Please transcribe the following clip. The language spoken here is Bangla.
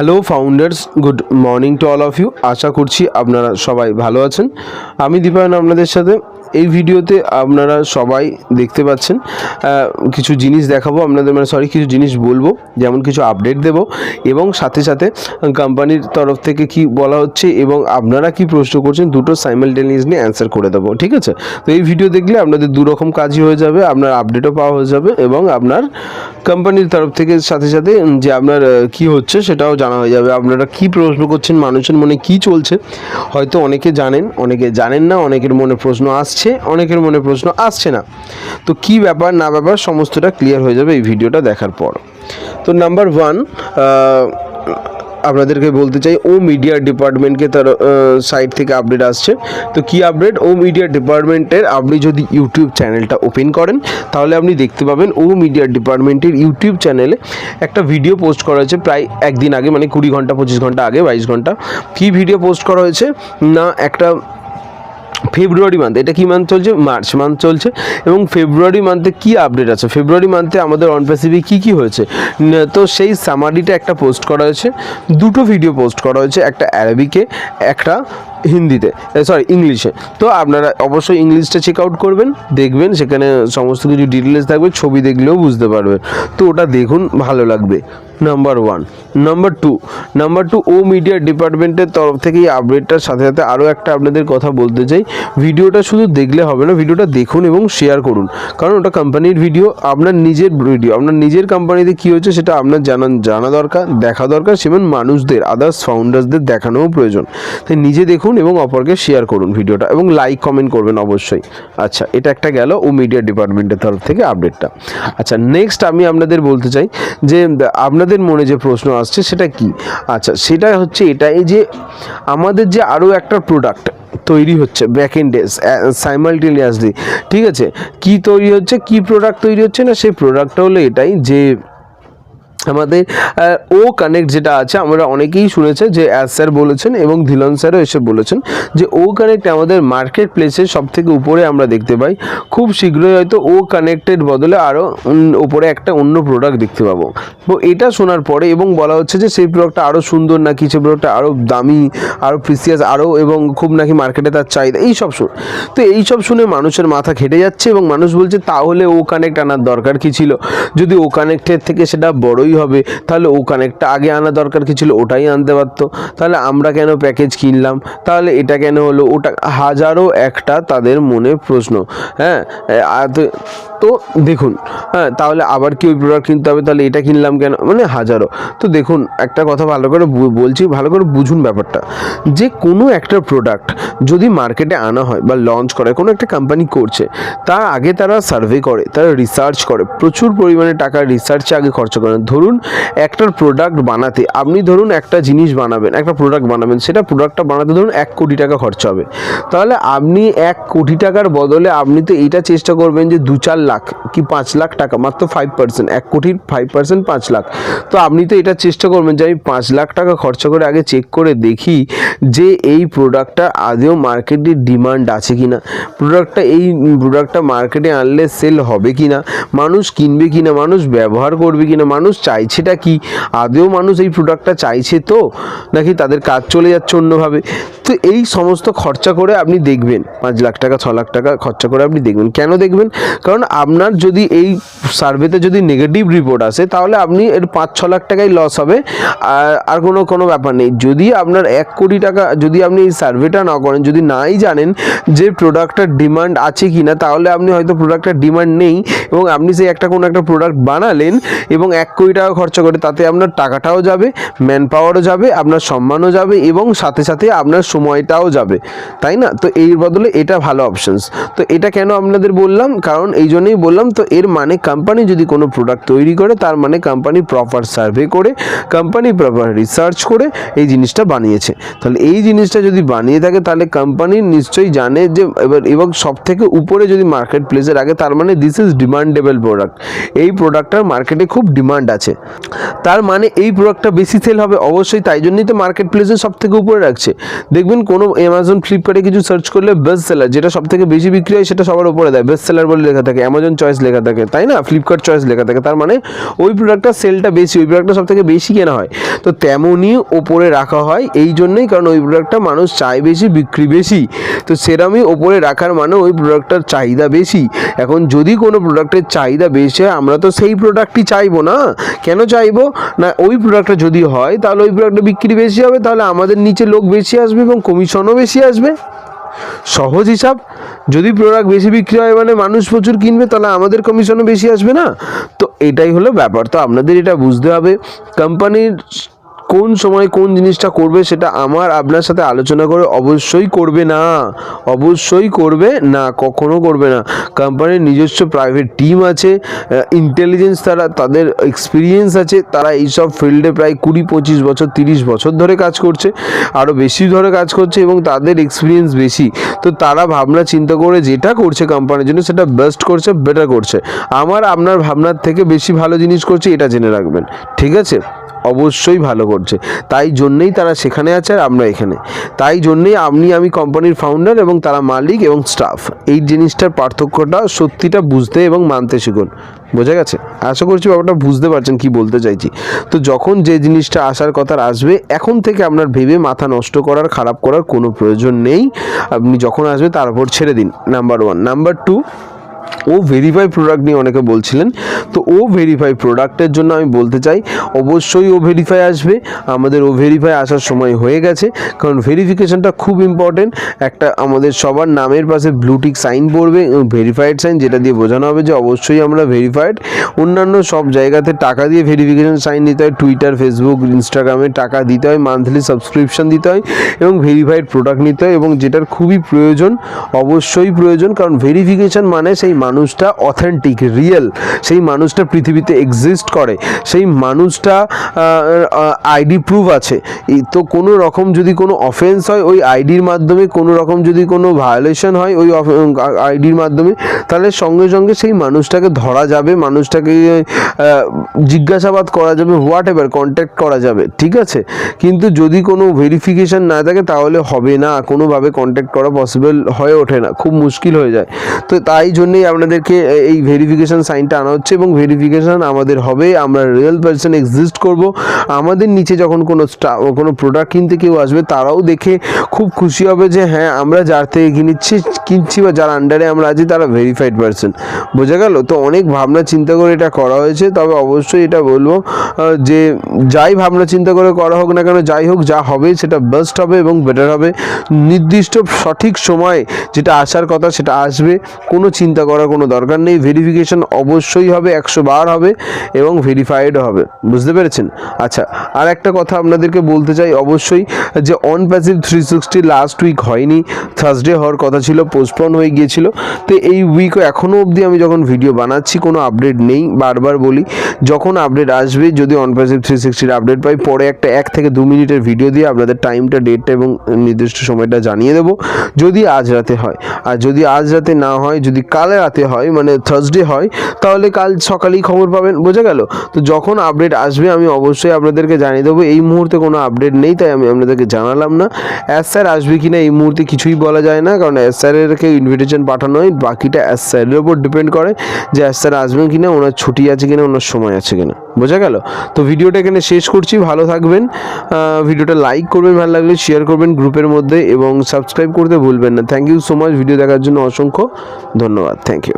Hello founders good morning to all of you আশা করছি আপনারা সবাই ভালো আছেন। আমি দীপায়ন, আপনাদের সাথে এই ভিডিওতে আপনারা সবাই দেখতে পাচ্ছেন কিছু জিনিস দেখাবো আপনাদের মানে সরি কিছু জিনিস বলব, যেমন কিছু আপডেট দেব, এবং সাথে সাথে কোম্পানির তরফ থেকে কি বলা হচ্ছে এবং আপনারা কি প্রশ্ন করছেন, দুটো সাইমালটেনিয়াসলি অ্যান্সার করে দেবো, ঠিক আছে? তো এই ভিডিও দেখলে আপনাদের দু রকম কাজই হয়ে যাবে, আপনার আপডেটও পাওয়া হয়ে যাবে, এবং আপনার কোম্পানির তরফ থেকে সাথে সাথে যে আপনার কি হচ্ছে সেটাও জানা হয়ে যাবে, আপনারা কি প্রশ্ন করছেন, মানুষের মনে কি চলছে, হয়তো অনেকে জানেন অনেকে জানেন না, অনেকের মনে প্রশ্ন আসছে অনেকের মনে প্রশ্ন আসছে না। তো কি ব্যাপার, না ব্যাপার, সমস্তটা ক্লিয়ার হয়ে যাবে এই ভিডিওটা দেখার পর। তো নাম্বার ওয়ান আপনাদেরকে বলতে চাই ও মিডিয়া ডিপার্টমেন্টকে তার সাইট থেকে আপডেট আসছে। তো কি আপডেট ও মিডিয়া ডিপার্টমেন্টের আপনি যদি ইউটিউব চ্যানেলটা ওপেন করেন, তাহলে আপনি দেখতে পাবেন ও মিডিয়া ডিপার্টমেন্টের ইউটিউব চ্যানেলে একটা ভিডিও পোস্ট করা হয়েছে প্রায় একদিন আগে মানে কুড়ি ঘণ্টা, পঁচিশ ঘণ্টা আগে, বাইশ ঘণ্টা। কি ভিডিও পোস্ট করা হয়েছে? না, একটা ফেব্রুয়ারি মান্থ এটা কি মান্থ চলছে? মার্চ মান্থ চলছে। এবং ফেব্রুয়ারি মান্থে কি আপডেট আছে? ফেব্রুয়ারি মান্থে আমাদের অন প্যাসিফিক কী কী হয়েছে? তো সেই সামারিটা একটা পোস্ট করা হয়েছে। দুটো ভিডিও পোস্ট করা হয়েছে, একটা অ্যারাবিকে একটা হিন্দিতে সরি ইংলিশে তো আপনারা অবশ্যই ইংলিশটা চেক আউট করবেন, দেখবেন, সেখানে সমস্ত কিছু ডিটেলস থাকবে, ছবি দেখলেও বুঝতে পারবেন। তো ওটা দেখুন, ভালো লাগবে। Number one number two number two ও মিডিয়া ডিপার্টমেন্টের তরফ থেকে এই আপডেটটার সাথে সাথে আরও একটা আপনাদের কথা বলতে চাই। ভিডিওটা শুধু দেখলে হবে না ভিডিওটা দেখুন এবং শেয়ার করুন। কারণ ওটা কোম্পানির ভিডিও আপনার নিজের ভিডিও আপনার নিজের কোম্পানিতে কী হচ্ছে সেটা আপনার জানান, জানা দরকার, দেখা দরকার, সেমন মানুষদের আদার্স ফাউন্ডার্সদের দেখানোও প্রয়োজন। তাই নিজে দেখুন এবং অপরকে শেয়ার করুন ভিডিওটা এবং লাইক কমেন্ট করবেন অবশ্যই। আচ্ছা এটা একটা গেল ও মিডিয়া ডিপার্টমেন্টের তরফ থেকে আপডেটটা আচ্ছা নেক্সট আমি আপনাদের বলতে চাই যে, আপনাদের মনে যে প্রশ্ন আসছে, সেটা কি? আচ্ছা সেটা হচ্ছে এটাই যে আমাদের যে আরও একটা প্রোডাক্ট তৈরি হচ্ছে ব্যাক এন্ডে সাইমালটেনিয়াসলি ঠিক আছে? কি তৈরি হচ্ছে, কি প্রোডাক্ট তৈরি হচ্ছে না, সেই প্রোডাক্টটা হলো এটাই যে আমাদের ও কানেক্ট যেটা আছে, আমরা অনেকেই শুনেছে যে অ্যাজ স্যার বলেছেন এবং ধিলন স্যারও এসে বলেছেন যে ও কানেক্ট আমাদের মার্কেট প্লেসের সব থেকে উপরে আমরা দেখতে পাই। খুব শীঘ্রই হয়তো ও কানেক্টেড বদলে আরও উপরে একটা অন্য প্রোডাক্ট দেখতে পাবো। তো এটা শোনার পরে এবং বলা হচ্ছে যে সেই প্রোডাক্টটা আরও সুন্দর নাকি, সেই প্রোডাক্টটা আরও দামি আরও প্রিসিয়াস আরও এবং খুব নাকি মার্কেটে তার চাহিদা, এইসব শুন। তো এইসব শুনে মানুষের মাথা খেটে যাচ্ছে এবং মানুষ বলছে, তাহলে ও কানেক্ট আনার দরকার কি ছিল? যদি ও কানেক্টের থেকে সেটা বড়ই হবে। তাহলে ও কানেক্টটা আগে আনা দরকার কি ছিল ওটাই আনতে পারতো। তাহলে আমরা কেন প্যাকেজ কিনলাম? তাহলে এটা কেন হলো? ওটা হাজারো একটা তাদের মনে প্রশ্ন। হ্যাঁ তো দেখুন হ্যাঁ তাহলে আবার কি ওই প্রোডাক্ট কিনতে হবে? তাহলে এটা কিনলাম কেন? মানে হাজারো। তো দেখুন, একটা কথা ভালো করে বলছি, ভালো করে বুঝুন ব্যাপারটা। যে কোনো একটা প্রোডাক্ট যদি মার্কেটে আনা হয় বা লঞ্চ করে, কোনো একটা কোম্পানি করছে, তার আগে তারা সার্ভে করে, তারা রিসার্চ করে, প্রচুর পরিমাণে টাকা রিসার্চে আগে খরচা করেন ধরুন একটার প্রোডাক্ট বানাতে, আপনি ধরুন একটা জিনিস বানাবেন, একটা প্রোডাক্ট বানাবেন, সেটা প্রোডাক্টটা বানাতে ধরুন এক কোটি টাকা খরচা হবে। তাহলে আপনি এক কোটি টাকার বদলে আপনি তো এইটা চেষ্টা করবেন যে দু চার লাখ কি পাঁচ লাখ টাকা, মাত্র ফাইভ পার্সেন্ট এক কোটির ফাইভ পার্সেন্ট পাঁচ লাখ। তো আপনি তো এটা চেষ্টা করবেন যে আমি পাঁচ লাখ টাকা খরচা করে আগে চেক করে দেখি যে এই প্রোডাক্টটা আদেও মার্কেটে ডিমান্ড আছে কি না প্রোডাক্টটা এই প্রোডাক্টটা মার্কেটে আনলে সেল হবে কি না মানুষ কিনবে কি না মানুষ ব্যবহার করবে কি না মানুষ চাইছেটা কি আদেও মানুষ এই প্রোডাক্টটা চাইছে তো, নাকি তাদের কাজ চলে যাচ্ছে অন্যভাবে? তো এই সমস্ত খরচা করে আপনি দেখবেন, পাঁচ লাখ টাকা, ছ লাখ টাকা খরচা করে আপনি দেখবেন। কেন দেখবেন? কারণ আপনার যদি এই সার্ভেতে যদি নেগেটিভ রিপোর্ট আসে, তাহলে আপনি এর পাঁচ, ছ লাখ টাকাই লস হবে, আর কোনো কোনো ব্যাপার নেই। যদি আপনার এক কোটি টাকা, যদি আপনি এই সার্ভেটা না করেন যদি নাই জানেন যে প্রোডাক্টটার ডিমান্ড আছে কি না তাহলে আপনি হয়তো প্রোডাক্টটার ডিমান্ড নেই এবং আপনি সেই একটা কোনো একটা প্রোডাক্ট বানালেন এবং এক কোটি টাকা খরচা করে তাতে আপনার টাকাটাও যাবে ম্যান পাওয়ারও যাবে, আপনার সম্মানও যাবে এবং সাথে সাথে আপনার সময়টাও যাবে। তাই না? তো এর বদলে এটা ভালো অপশানস তো এটা কেন আপনাদের বললাম? কারণ এই জন্যই বললাম, তো এর মানে কোম্পানি যদি কোনো প্রোডাক্ট তৈরি করে, তার মানে কোম্পানি প্রপার সার্ভে করে কোম্পানি প্রপার রিসার্চ করে এই জিনিসটা বানিয়েছে। তাহলে এই জিনিসটা যদি বানিয়ে থাকে, তাহলে কোম্পানি নিশ্চয়ই জানে যে এবার, এবং সব থেকে উপরে যদি মার্কেট প্লেসে রাখে তার মানে দিস ইজ ডিমান্ডেবল প্রোডাক্ট এই প্রোডাক্টটার মার্কেটে খুব ডিমান্ড আছে। তার মানে এই প্রোডাক্টটা বেশি সেল হবে, অবশ্যই তাই জন্যই তো মার্কেট প্লেসে সব থেকে উপরে রাখছে। দেখবেন কোনো অ্যামাজন ফ্লিপকার্টে কিছু সার্চ করলে বেস্ট সেলার যেটা সব থেকে বেশি বিক্রি হয়, সেটা সবার উপরে দেয়। বেস্ট সেলার বলে লেখা থাকে অ্যামাজন চয়েস লেখা থাকে, তাই না? ফ্লিপকার্ট চয়েস লেখা থাকে। তার মানে ওই প্রোডাক্টটা সেলটা বেশি, ওই প্রোডাক্টটা সব থেকে বেশি কেনা হয়। তো তেমনই ওপরে রাখা হয়, এই জন্যই কারণ ওই প্রোডাক্টটা মানুষ চায় বেশি বিক্রি বেশি, তো সেরামই ওপরে রাখার মানে ওই প্রোডাক্টটার চাহিদা বেশি। এখন যদি কোনো প্রোডাক্টের চাহিদা বেশি হয়, আমরা তো সেই প্রোডাক্টই চাইব না। কেন চাইব? না, ওই প্রোডাক্টটা যদি হয়, তাহলে ওই প্রোডাক্টটা বিক্রি বেশি হবে, তাহলে আমাদের নিচে লোক বেশি আসবে এবং কমিশনও বেশি আসবে। সহজ হিসাব, যদি প্রোডাক্ট বেশি বিক্রি হয় মানে মানুষ প্রচুর কিনবে, তাহলে আমাদের কমিশনও বেশি আসবে না। তো এটাই হলো ব্যাপার। তো আপনাদের এটা বুঝতে হবে। কোম্পানির কোন সময় কোন জিনিসটা করবে সেটা আমার আপনার সাথে আলোচনা করে অবশ্যই করবে না। অবশ্যই করবে না, কখনো করবে না। কোম্পানির নিজস্ব প্রাইভেট টিম আছে ইন্টেলিজেন্স তারা, তাদের এক্সপিরিয়েন্স আছে, তারা এইসব ফিল্ডে প্রায় কুড়ি, পঁচিশ বছর, তিরিশ বছর ধরে কাজ করছে আরও বেশি ধরে কাজ করছে এবং তাদের এক্সপিরিয়েন্স বেশি। তো তারা ভাবনা চিন্তা করে যেটা করছে কোম্পানির জন্য সেটা বেস্ট করছে বেটার করছে। আমার, আপনার ভাবনার থেকে বেশি ভালো জিনিস করছে, এটা জেনে রাখবেন। ঠিক আছে? অবশ্যই ভালো করছে। তাই জন্যেই তারা সেখানে আছে আর আমরা এখানে। তাই জন্যেই আপনি, আমি কোম্পানির ফাউন্ডার এবং তারা মালিক এবং স্টাফ এই জিনিসটার পার্থক্যটা সত্যিটা বুঝতে এবং মানতে শিখুন। বোঝা গেছে? আশা করছি ব্যাপারটা বুঝতে পারছেন কি বলতে চাইছি। তো যখন যে জিনিসটা আসার কথা আসবে, এখন থেকে আপনার ভেবে মাথা নষ্ট করার, খারাপ করার কোনো প্রয়োজন নেই। আপনি যখন আসবে তার উপর ছেড়ে দিন নাম্বার ওয়ান নাম্বার টু ও ভেরিফাই প্রোডাক্ট নিয়ে অনেকে বলছিলেন। তো ও ভেরিফাই প্রোডাক্টের জন্য আমি বলতে চাই, অবশ্যই ও ভেরিফাই আসবে। আমাদের ও ভেরিফাই আসার সময় হয়ে গেছে। কারণ ভেরিফিকেশনটা খুব ইম্পর্টেন্ট একটা আমাদের সবার নামের পাশে ব্লুটিক সাইন পড়বে ভেরিফাইড সাইন যেটা দিয়ে বোঝানো হবে যে অবশ্যই আমরা ভেরিফাইড অন্যান্য সব জায়গাতে টাকা দিয়ে ভেরিফিকেশন সাইন নিতে হয়। টুইটার ফেসবুক ইনস্টাগ্রামে টাকা দিতে হয় মান্থলি সাবস্ক্রিপশন দিতে হয় এবং ভেরিফাইড প্রোডাক্ট নিতে হয় এবং যেটার খুবই প্রয়োজন, অবশ্যই প্রয়োজন। কারণ ভেরিফিকেশন মানে সেই মানুষটা অথেন্টিক রিয়েল সেই মানুষটা পৃথিবীতে এক্সিস্ট করে। সেই মানুষটা আইডি প্রুফ আছে। তো কোনো রকম যদি কোনো অফেন্স হয়, ওই আইডির মাধ্যমে, কোনো রকম যদি কোনো ভায়োলেশন হয়, ওই আইডির মাধ্যমে, তাহলে সঙ্গে সঙ্গে সেই মানুষটাকে ধরা যাবে, মানুষটাকে জিজ্ঞাসাবাদ করা যাবে হোয়াট এভার কন্ট্যাক্ট করা যাবে, ঠিক আছে? কিন্তু যদি কোনো ভেরিফিকেশন না থাকে, তাহলে হবে না। কোনোভাবে কন্ট্যাক্ট করা পসিবল হয়ে ওঠে না। খুব মুশকিল হয়ে যায়। তো তাই জন্যই আপনাদেরকে এই ভেরিফিকেশন সাইনটা আনা হচ্ছে এবং ভেরিফিকেশন আমাদের হবে, আমরা রিয়েল পার্সন এক্সিস্ট করব। আমাদের নিচে যখন কোনো কোনো প্রোডাক্ট কিনতে কেউ আসবে, তারাও দেখে খুব খুশি হবে যে হ্যাঁ আমরা যার থেকে কিনছি কিনছি বা যার আন্ডারে আমরা আছি, তারা ভেরিফাইড পার্সন বোঝা গেল? তো অনেক ভাবনা চিন্তা করে এটা করা হয়েছে, তবে অবশ্যই এটা বলব যে যাই ভাবনা চিন্তা করে করা হোক না কেন, যাই হোক যা হবে সেটা বেস্ট হবে এবং বেটার হবে। নির্দিষ্ট সঠিক সময়ে যেটা আসার কথা সেটা আসবে, কোনো চিন্তা করার কোনো দরকার নেই। ভেরিফিকেশন অবশ্যই হবে, একশো বার হবে এবং ভেরিফাইডও হবে। বুঝতে পেরেছেন? আচ্ছা আর একটা কথা আপনাদেরকে বলতে চাই অবশ্যই যে OnPassive three sixty last week হয়নি থার্সডে হওয়ার কথা ছিল পোস্টপন হয়ে গিয়েছিল। তো এই উইকও এখনও অবধি আমি যখন ভিডিও বানাচ্ছি, কোনো আপডেট নেই। বারবার বলি, যখন আপডেট আসবে, যদি অন প্যাসিভ থ্রি সিক্সটির আপডেট পাই, পরে একটা এক থেকে দু মিনিটের ভিডিও দিয়ে আপনাদের টাইমটা ডেটটা এবং নির্দিষ্ট সময়টা জানিয়ে দেবো। যদি আজ রাতে হয়, আর যদি আজ রাতে না হয়, যদি কাল রাতে হয় মানে থার্সডে হয়, তাহলে কাল সকালেই খবর পাবেন, বোঝা গেল? তো যখন আপডেট আসবে, আমি অবশ্যই আপনাদেরকে জানিয়ে দেবো, এই মুহূর্তে কোনো আপডেট নেই, তাই আমি আপনাদেরকে জানালাম না। অ্যাস স্যার আসবে কি না এই মুহূর্তে কিছুই বলা যায় না, কারণ অ্যাস স্যারেরকে ইনভিটেশন পাঠানো হয়, বাকিটা অ্যাস স্যারের উপর ডিপেন্ড করে যে অ্যাস স্যার আসবেন কি না ওনার ছুটি আছে কিনা, ওনার সময় আছে কিনা, বোঝা গেল? তো ভিডিওটা এখানে শেষ করছি, ভালো থাকবেন ভিডিওটা লাইক করবেন, ভালো লাগলে শেয়ার করবেন গ্রুপের মধ্যে এবং সাবস্ক্রাইব করতে ভুলবেন না। Thank you so much video দেখার জন্য অসংখ্য ধন্যবাদ থ্যাংক ইউ